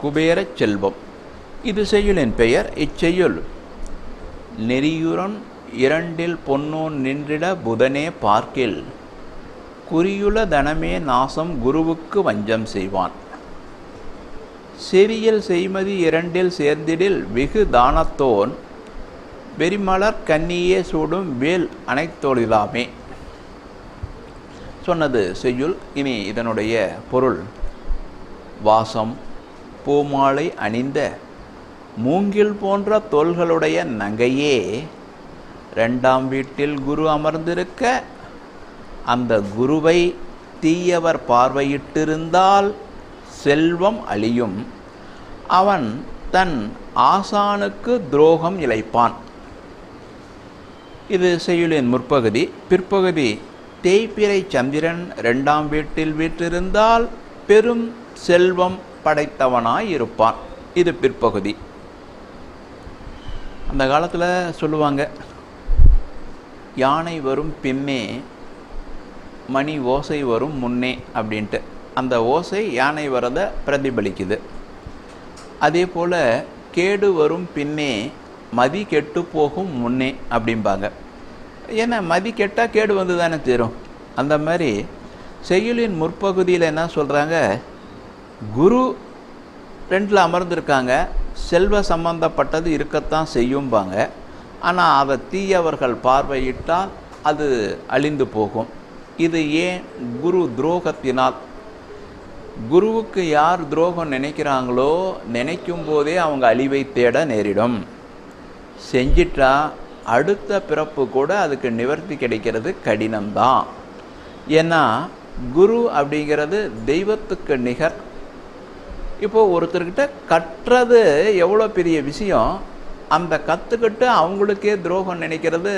குபேர செல்வம். இது செய்யுளின் பெயர் இச்செய்யுள். நெறியுரன் இரண்டில் பொன்னோன் நின்றிட புதனே பார்க்கில். குறியுல தனமே நாசம் குருவுக்கு வஞ்சம் செய்வான். செவியில் செய்மதி இரண்டில் சேர்ந்திடில் வெகு தானத்தோன். வெறிமலர் கன்னியே சூடும் வேல் அனைத்தொழிலாமே சொன்னது செய்யுள். இனி இதனுடைய பொருள். வாசம் பூமாலை அணிந்த மூங்கில் போன்ற தோள்களுடைய நகையே ரெண்டாம் வீட்டில் குரு அமர்ந்திருக்க அந்த குருவை தீயவர் பார்வையிட்டிருந்தால் செல்வம் அழியும். அவன் தன் ஆசானுக்கு துரோகம் இழைப்பான். இது செய்யுளின் முற்பகுதி. பிற்பகுதி தேய்பிறை சந்திரன் ரெண்டாம் வீட்டில் வீற்றிருந்தால் பெரும் செல்வம் படைத்தவனாயிருப்பான். இது பிற்பகுதி. அந்த காலத்தில் சொல்லுவாங்க யானை வரும் பின்னே மணி ஓசை வரும் முன்னே அப்படின்ட்டு. அந்த ஓசை யானை வரதை பிரதிபலிக்குது. அதே போல் கேடு வரும் பின்னே மதி கெட்டு போகும் முன்னே அப்படிம்பாங்க. ஏன்னா மதி கெட்டால் கேடு வந்து தானே தீரும். அந்த மாதிரி செய்யுளின் முற்பகுதியில் என்ன சொல்கிறாங்க குரு ரெண்டில் அமர்ந்திருக்காங்க. செல்வ சம்பந்தப்பட்டது இருக்கத்தான் செய்யும்பாங்க. ஆனால் அதை தீயவர்கள் பார்வையிட்டால் அது அழிந்து போகும். இது ஏன் குரு துரோகத்தினால்? குருவுக்கு யார் துரோகம் நினைக்கிறாங்களோ நினைக்கும் போதே அவங்க அழிவை தேட நேரிடும். செஞ்சிட்டா அடுத்த பிறப்பு கூட அதுக்கு நிவர்த்தி கிடைக்கிறது கடினம்தான். ஏன்னா குரு அப்படிங்கிறது தெய்வத்துக்கு நிகர் இப்போது ஒருத்தர்கிட்ட கட்டுறது எவ்வளோ பெரிய விஷயம் அந்த கற்றுக்கிட்டு அவங்களுக்கே துரோகம் நினைக்கிறது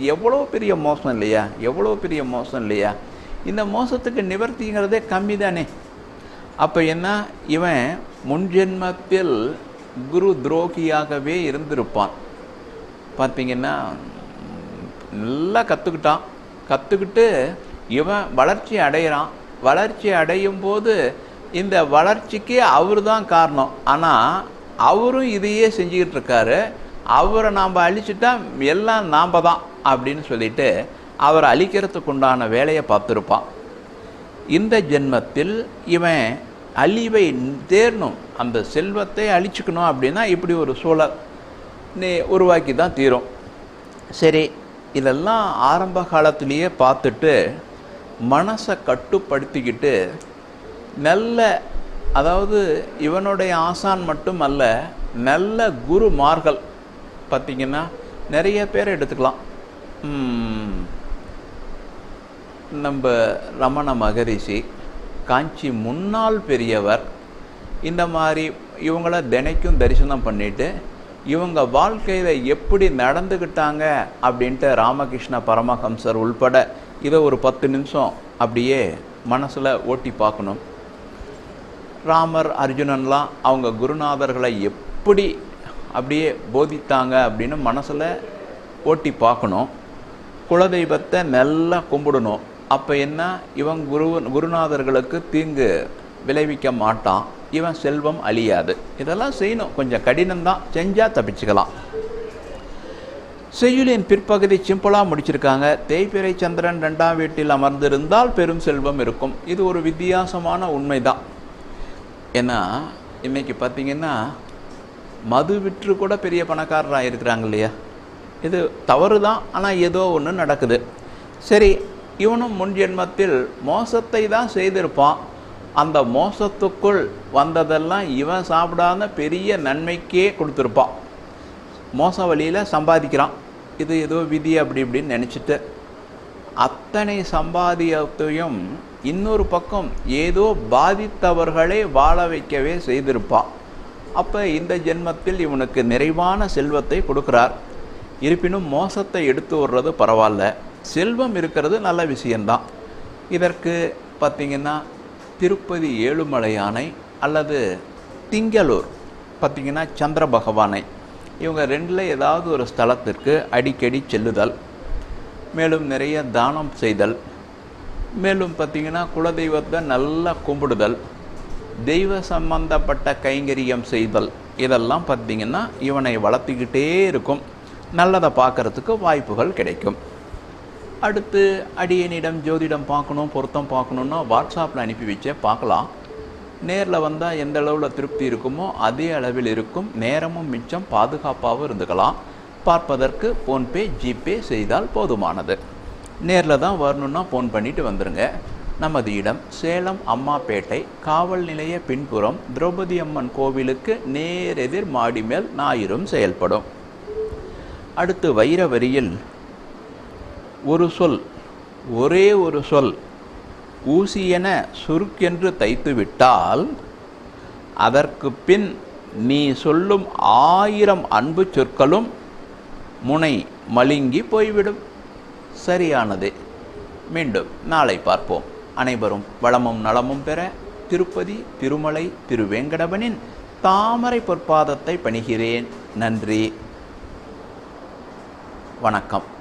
எவ்வளோ பெரிய மோசம் இல்லையா? எவ்வளோ பெரிய மோசம் இல்லையா? இந்த மோசத்துக்கு நிவர்த்திங்கிறதே கம்மி தானே. அப்போ என்ன? இவன் முன்ஜென்மத்தில் குரு துரோகியாகவே இருந்திருப்பான். பார்த்தீங்கன்னா நல்லா கற்றுக்கிட்டான் கற்றுக்கிட்டு இவன் வளர்ச்சி அடையிறான் வளர்ச்சி அடையும் போது இந்த வளர்ச்சிக்கு அவர் தான் காரணம். ஆனால் அவரும் இதையே செஞ்சுக்கிட்டு இருக்காரு அவரை நாம் அழிச்சிட்டா எல்லாம் நாம் தான் அப்படின்னு சொல்லிட்டு அவரை அழிக்கிறதுக்கு உண்டான வேலையை பார்த்துருப்பான். இந்த ஜென்மத்தில் இவன் அழிவை தேரணும் அந்த செல்வத்தை அழிச்சுக்கணும் அப்படின்னா இப்படி ஒரு சூழல் நீ உருவாக்கி தான் தீரும். சரி இதெல்லாம் ஆரம்ப காலத்திலேயே பார்த்துட்டு மனசை கட்டுப்படுத்திக்கிட்டு நல்ல அதாவது இவனுடைய ஆசான் மட்டும் அல்ல நல்ல குருமார்கள். பார்த்திங்கன்னா நிறைய பேர் எடுத்துக்கலாம். நம்ம ரமண மகரிஷி காஞ்சி முன்னாள் பெரியவர் இந்த மாதிரி இவங்கள தினைக்கும் தரிசனம் பண்ணிட்டு இவங்க வாழ்க்கையில் எப்படி நடந்துக்கிட்டாங்க அப்படின்ட்டு ராமகிருஷ்ண பரமஹம்சர் உள்பட இதை ஒரு பத்து நிமிஷம் அப்படியே மனசில் ஓட்டி பார்க்கணும். ராமர் அர்ஜுனன்லாம் அவங்க குருநாதர்களை எப்படி அப்படியே போதித்தாங்க அப்படின்னு மனசில் ஓட்டி பார்க்கணும். குலதெய்வத்தை நல்லா கும்பிடணும். அப்போ என்ன? இவன் குரு குருநாதர்களுக்கு தீங்கு விளைவிக்க மாட்டான். இவன் செல்வம் அழியாது. இதெல்லாம் செய்யணும். கொஞ்சம் கடினம்தான். செஞ்சால் தப்பிச்சுக்கலாம். செய்யுளின் பிற்பகுதி சிம்பிளாக முடிச்சிருக்காங்க. தேய்பிறை சந்திரன் ரெண்டாம் வீட்டில் அமர்ந்திருந்தால் பெரும் செல்வம் இருக்கும். இது ஒரு வித்தியாசமான உண்மைதான். ஏன்னா இன்னைக்கு பார்த்தீங்கன்னா மது விற்று கூட பெரிய பணக்காரராக இருக்கிறாங்க இல்லையா? இது தவறு தான் ஆனால் ஏதோ ஒன்று நடக்குது. சரி இவனும் முன் ஜென்மத்தில் மோசத்தை தான் செய்திருப்பான். அந்த மோசத்துக்குள் வந்ததெல்லாம் இவன் சாப்பிடாத பெரிய நன்மைக்கே கொடுத்துருப்பான். மோச வழியில் சம்பாதிக்கிறான். இது ஏதோ விதி அப்படி இப்படின்னு நினச்சிட்டு அத்தனை சம்பாதியத்தையும் இன்னொரு பக்கம் ஏதோ பாதித்தவர்களை வாழ வைக்கவே செய்திருப்பான் அப்போ இந்த ஜென்மத்தில் இவனுக்கு நிறைவான செல்வத்தை கொடுக்கிறார். இருப்பினும் மோசத்தை எடுத்து வர்றது பரவாயில்ல. செல்வம் இருக்கிறது நல்ல விஷயந்தான் இதற்கு பார்த்திங்கன்னா திருப்பதி ஏழுமலையானை அல்லது திங்களூர் பார்த்திங்கன்னா சந்திர பகவானை. இவங்க ரெண்டில் ஏதாவது ஒரு ஸ்தலத்திற்கு அடிக்கடி செல்லுதல். மேலும் நிறைய தானம் செய்தல். மேலும் பார்த்திங்கன்னா குலதெய்வத்தை நல்லா கும்பிடுதல் தெய்வ சம்பந்தப்பட்ட கைங்கரியம் செய்தல் இதெல்லாம் பார்த்திங்கன்னா இவனை வளர்த்துக்கிட்டே இருக்கும். நல்லதை பார்க்கறதுக்கு வாய்ப்புகள் கிடைக்கும். அடுத்து அடியனிடம் ஜோதிடம் பார்க்கணும் பொருத்தம் பார்க்கணுன்னா வாட்ஸ்அப்பில் அனுப்பி வச்சே பார்க்கலாம். நேரில் வந்தால் எந்த அளவில் திருப்தி இருக்குமோ அதே அளவில் இருக்கும். நேரமும் மிச்சம் பாதுகாப்பாகவும் இருந்துக்கலாம். பார்ப்பதற்கு ஃபோன்பே ஜிபே செய்தால் போதுமானது. நேரில் தான் வரணுன்னா ஃபோன் பண்ணிட்டு வந்துடுங்க நமது இடம் சேலம் அம்மாப்பேட்டை காவல் நிலைய பின்புறம் திரௌபதி அம்மன் கோவிலுக்கு நேரெதிர் மாடி மேல் ஞாயிறும் செயல்படும். அடுத்து வைரவரியில் ஒரு சொல் ஒரே ஒரு சொல் ஊசியென சுருக்கென்று தைத்துவிட்டால் அதற்கு பின் நீ சொல்லும் ஆயிரம் அன்பு சொற்களும் முனை மழுங்கி போய்விடும். சரியானது. மீண்டும் நாளை பார்ப்போம். அனைவரும் வளமும் நலமும் பெற திருப்பதி திருமலை திருவேங்கடவனின் தாமரை பொற்பாதத்தை பணிகிறேன். நன்றி. வணக்கம்.